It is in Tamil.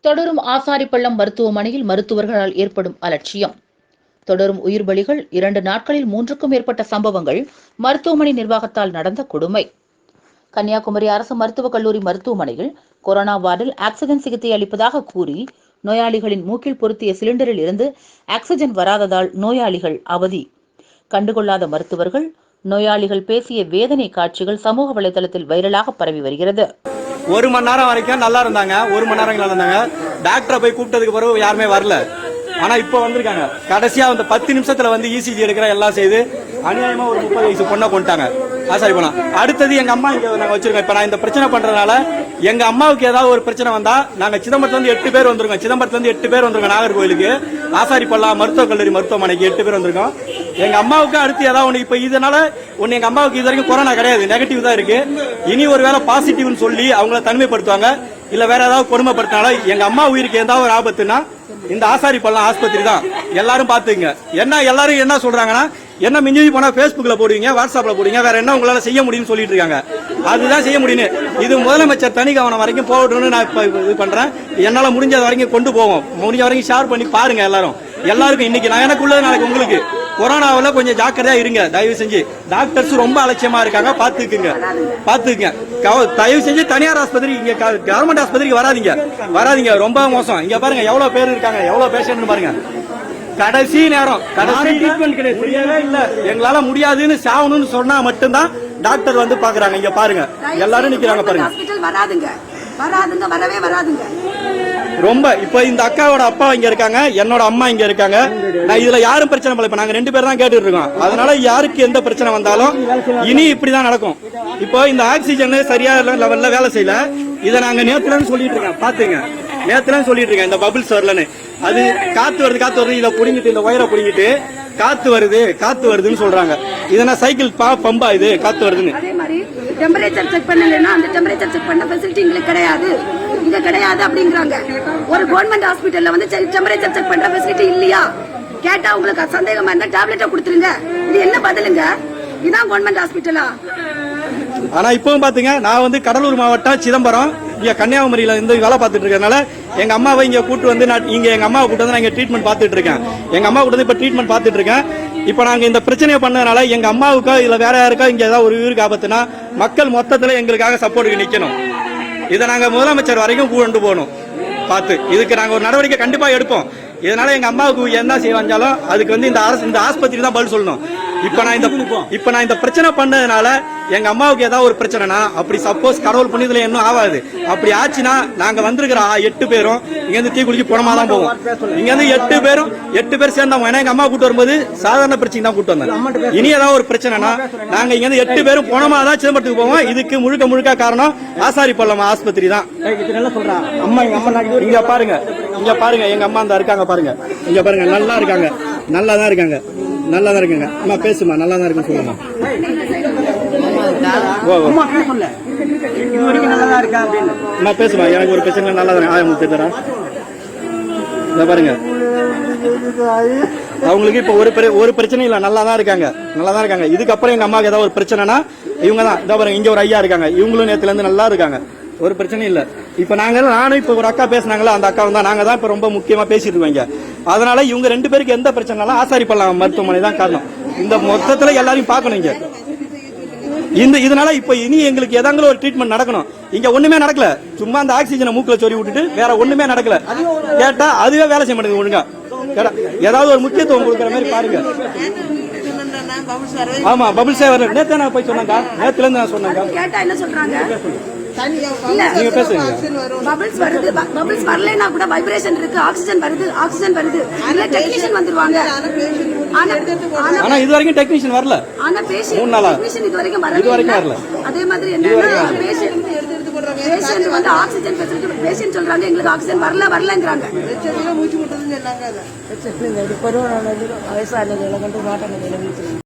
தொடரும் ஆசாரிப்பள்ளம் மருத்துவமனையில் மருத்துவர்களால் ஏற்படும் அலட்சியம். தொடரும் உயிர் பலிகள் இரண்டு நாட்களில் மூன்றுக்கும் மேற்பட்ட சம்பவங்கள் மருத்துவமனை நிர்வாகத்தால் நடந்த கொடுமை. கன்னியாகுமரி அரசு மருத்துவக் கல்லூரி மருத்துவமனையில் கொரோனா வார்டில் ஆக்சிஜன் சிகிச்சை அளிப்பதாக கூறி நோயாளிகளின் மூக்கில் பொருத்திய சிலிண்டரில் இருந்து ஆக்சிஜன் வராததால் நோயாளிகள் அவதி. கண்டுகொள்ளாத மருத்துவர்கள் நோயாளிகள் பேசிய வேதனை காட்சிகள் சமூக வலைதளத்தில் வைரலாக பரவி வருகிறது. ஒரு மணி நேரம் வரைக்கும் நல்லா இருந்தாங்க. ஒரு மணி நேரம் நல்லா இருந்தாங்க. டாக்டரை போய் கூப்பிட்டதுக்கு பிறகு யாருமே வரல. ஆனா இப்போ வந்திருக்காங்க. கடைசியா அந்த பத்து நிமிஷத்துல வந்து இசிஜி எடுக்கிற எல்லாம் செய்து அநியாயமா ஒரு முப்பது வயசு பொண்ணை கொண்டுட்டாங்க ஆசாரி போலாம். அடுத்தது எங்க அம்மா இங்க நாங்க வச்சிருக்கோம். இப்ப நான் இந்த பிரச்சனை பண்றதுனால எங்க அம்மாவுக்கு ஏதாவது ஒரு பிரச்சனை வந்தா நாங்க சிதம்பரத்துல இருந்து எட்டு பேர் வந்திருக்கோம். சிதம்பரத்துல இருந்து எட்டு பேர் வந்திருக்கோம் நாகர்கோவிலுக்கு. ஆசாரிப்பள்ளா மருத்துவக் கல்லூரி மருத்துவமனைக்கு எட்டு பேர் வந்திருக்கோம். எங்க அம்மாவுக்கு அடுத்து ஏதாவது ஒன்று இப்போ இதனால ஒன்று எங்க அம்மாவுக்கு இது வரைக்கும் கொரோனா கிடையாது. நெகட்டிவ் தான் இருக்கு. இனி ஒரு வேளை பாசிட்டிவ்னு சொல்லி அவங்கள தனிமைப்படுத்துவாங்க. இல்ல வேற ஏதாவது கொடுமைப்படுத்தினாலும் எங்க அம்மா உயிருக்கு ஏதாவது ஒரு ஆபத்துன்னா இந்த ஆசாரி பள்ளம் ஆஸ்பத்திரி தான். எல்லாரும் பாத்துங்க என்ன எல்லாரும் என்ன சொல்றாங்கன்னா என்ன மிஞ்சி போனா பேஸ்புக்ல போடுவீங்க வாட்ஸ்அப்ல போடுவீங்க வேற என்ன உங்களால செய்ய முடியும்னு சொல்லிட்டு இருக்காங்க. அதுதான் செய்ய முடியும் இது முதலமைச்சர் தனி கவனம் வரைக்கும் போகட்டும்னு நான் இது பண்றேன். என்னால முடிஞ்சது வரைக்கும் கொண்டு போவோம். முடிஞ்ச வரைக்கும் ஷேர் பண்ணி பாருங்க எல்லாரும். எல்லாருக்கும் இன்னைக்கு நான் எனக்குள்ளது நாளைக்கு உங்களுக்கு. கொரோனாவில் கொஞ்சம் ஜாக்கிரதையா இருங்க. தயவு செஞ்சு. டாக்டர்ஸ் ரொம்ப அலட்சியமா இருக்காங்க. பாத்துக்குங்க பாத்துக்குங்க தயவு செஞ்சு தனியார் ஆஸ்பத்திரி இங்க கவர்மெண்ட் ஆஸ்பத்திரிக்கு வராதிங்க. வராதீங்க. ரொம்ப மோசம். இங்க பாருங்க எவ்வளவு பேர் இருக்காங்க. எவ்வளவு பேஷண்ட் பாருங்க. கடைசி நேரம். கடைசி ட்ரீட்மெண்ட் கிடையாது. முடியவே இல்ல. எங்களால முடியாதுன்னு சாகணும்னு சொன்னா மட்டும்தான் டாக்டர் வந்து பாக்குறாங்க. இங்க பாருங்க. எல்லாரும் நிக்கிறாங்க பாருங்க. ஹாஸ்பிட்டல் வராதுங்க. வராதுங்க வரவே வராதுங்க. ரொம்ப இப்ப இந்த அக்காவோட அப்பா இங்க இருக்காங்க. என்னோட அம்மா இங்க இருக்காங்க. நான் இதுல யாரும் பிரச்சனை பண்ணல. இப்ப நாங்க ரெண்டு பேரும் தான் கேட்டுட்டு இருக்கோம். அதனால யாருக்கு எந்த பிரச்சனை வந்தாலும் இனி இப்படிதான் நடக்கும். இப்போ இந்த ஆக்சிஜன் சரியா லெவல்ல வேலை செய்யல. இதை நாங்க நேத்துல சொல்லிட்டு இருக்கோம். பாத்துங்க. நேத்துல சொல்லிட்டு இருக்கேன் இந்த பபிள்ஸ் வரலன்னு. அது காத்து வருது காத்து வருது. இதை புடிங்கிட்டு இந்த ஒயரை புடிங்கிட்டு காத்து வருது காத்து வருதுன்னு சொல்றாங்க. இதனா சைக்கிள் பா பம்பா இது காத்து வருதுன்னு. அதே மாதிரி டெம்பரேச்சர் செக் பண்ணலைன்னா அந்த டெம்பரேச்சர் செக் பண்ண ஃபெசிலிட்டி எங்களுக்கு கிடையாது. இங்க கிடையாது அப்படிங்கிறாங்க. ஒரு கவர்மெண்ட் ஹாஸ்பிட்டல்ல வந்து டெம்பரேச்சர் செக் பண்ற ஃபெசிலிட்டி இல்லையா? கேட்டா உங்களுக்கு சந்தேகமா இருந்தா டேப்லெட்டை கொடுத்துருங்க. இது என்ன பதிலுங்க? இதான் கவர்மெண்ட் ஹாஸ்பிட்டலா ஆனா இப்பவும் பாத்தீங்க நான் வந்து கடலூர் மாவட்டம் சிதம்பரம். இங்க கன்னியாகுமரியில இருந்து வேலை பார்த்துட்டு இருக்கறனால எங்க அம்மாவை இங்க கூட்டு வந்து நான் இங்க எங்க அம்மாவை கூட்டு வந்து நான் இங்க ட்ரீட்மெண்ட் பார்த்துட்டு இருக்கேன். எங்க அம்மா வந்து இப்ப ட்ரீட்மெண்ட் பார்த்துட்டு இருக்கேன். இப்போ நாங்கள் இந்த பிரச்சனையை பண்ணதுனால எங்கள் அம்மாவுக்கோ இல்லை வேற யாருக்கோ இங்கே ஏதாவது ஒரு உயிருக்கு ஆபத்துனா மக்கள் மொத்தத்தில் எங்களுக்காக சப்போர்ட்டுக்கு நிற்கணும் இதை நாங்கள் முதலமைச்சர் வரைக்கும் கொண்டு போகணும். பார்த்து. இதுக்கு நாங்கள் ஒரு நடவடிக்கை கண்டிப்பாக எடுப்போம். இதனால எங்கள் அம்மாவுக்கு என்ன செய்வாஞ்சாலும் அதுக்கு வந்து இந்த அரசு இந்த ஆஸ்பத்திரி தான் பதில் சொல்லணும். இப்ப நான் இந்த இப்ப நான் இந்த பிரச்சனை பண்ணதுனால எங்க அம்மாவுக்கு ஏதாவது ஒரு பிரச்சனைனா அப்படி சப்போஸ் கடவுள் புண்ணியத்துல இன்னும் ஆகாது அப்படி ஆச்சுன்னா நாங்க வந்திருக்கிற எட்டு பேரும் இங்க இருந்து தீக்குளிக்கு புறமா தான் போவோம். இங்க இருந்து எட்டு பேரும் எட்டு பேர் சேர்ந்தவங்க. ஏன்னா எங்க அம்மா கூட்டு வரும்போது சாதாரண பிரச்சனை தான் கூட்டு வந்தேன். இனி ஏதாவது ஒரு பிரச்சனைனா நாங்க இங்க இருந்து எட்டு பேரும் போனமா தான் சிதம்பரத்துக்கு போவோம். இதுக்கு முழுக்க முழுக்க காரணம் ஆசாரி பள்ளம் ஆஸ்பத்திரி தான். அம்மா எங்க அம்மா இங்க பாருங்க. இங்க பாருங்க. எங்க அம்மா அந்த இருக்காங்க பாருங்க. இங்க பாருங்க. நல்லா இருக்காங்க. நல்லா தான் இருக்காங்க. நல்லா தான் இருக்காங்க. அம்மா பேசுமா நல்லா தான் இருக்குன்னு ஓ. அம்மா இது பேசுமா எனக்கு ஒரு பிரச்சனை நல்லா தான் ஆய உங்களுக்கு தெரியுதா இங்க பாருங்க. அவங்களுக்கு இப்ப ஒரு ஒரு பிரச்சனை இல்ல. நல்லா தான் இருக்காங்க. நல்லா தான் இருக்காங்க. இதுக்கப்புறம் எங்க அம்மாவுக்கு ஏதாவது ஒரு பிரச்சனைனா இவங்க தான் இதோ பாருங்க இங்க ஒரு ஐயா இருக்காங்க. இவங்களும் நேத்துல இருந்து நல்லா இருக்காங்க. ஒரு பிரச்சனையும் இல்ல. இப்ப நாங்க நானும் இப்ப ஒரு அக்கா பேசுனாங்களா? அந்த அக்கா தான் நாங்க தான் இப்ப ரொம்ப முக்கியமா பேசிட்டு இருக்கோங்க அதனால இவங்க ரெண்டு பேருக்கு எந்த பிரச்சனைனாலும் ஆசாரி மருத்துவமனை தான் காரணம். இந்த மொத்தத்துல எல்லாரையும் பார்க்கணும் இங்க. இந்த இதனால இப்ப இனி எங்களுக்கு ஏதாங்களும் ஒரு ட்ரீட்மெண்ட் நடக்கணும். இங்க ஒண்ணுமே நடக்கல. சும்மா அந்த ஆக்சிஜனை மூக்கில் சொல்லி விட்டுட்டு வேற ஒண்ணுமே நடக்கல. கேட்டா அதுவே வேலை செய்ய மாட்டேங்குது ஒழுங்கா. ஏதாவது ஒரு முக்கியத்துவம் கொடுக்குற மாதிரி பாருங்க. ஆமா பபுள் சேவர் நேத்தே நான் போய் சொன்னாங்க நேத்துல இருந்து நான் சொன்னாங்க கேட்டா என்ன சொல்றாங்க? பபிள்ஸ் வருது. பபிள்ஸ் வரலைன்னா கூட வைப்ரேஷன் இருக்கு. ஆக்சிஜன் வருது. ஆக்சிஜன் வருது. இல்ல டெக்னீஷியன் வந்துருவாங்க. ஆனா ஆனா இது வரைக்கும் டெக்னீஷியன் வரல. ஆனா பேஷண்ட் மூணு நாளா? டெக்னீஷியன் இது வரைக்கும் வரவே இது வரைக்கும் இல்ல. வரல. அதே மாதிரி என்னன்னா பேஷண்ட் பேஷண்ட் வந்து ஆக்சிஜன் ஃபெசிலிட்டி பேஷண்ட் சொல்றாங்க எங்களுக்கு ஆக்சிஜன் வரல வரலங்கறாங்க. மாட்டாங்க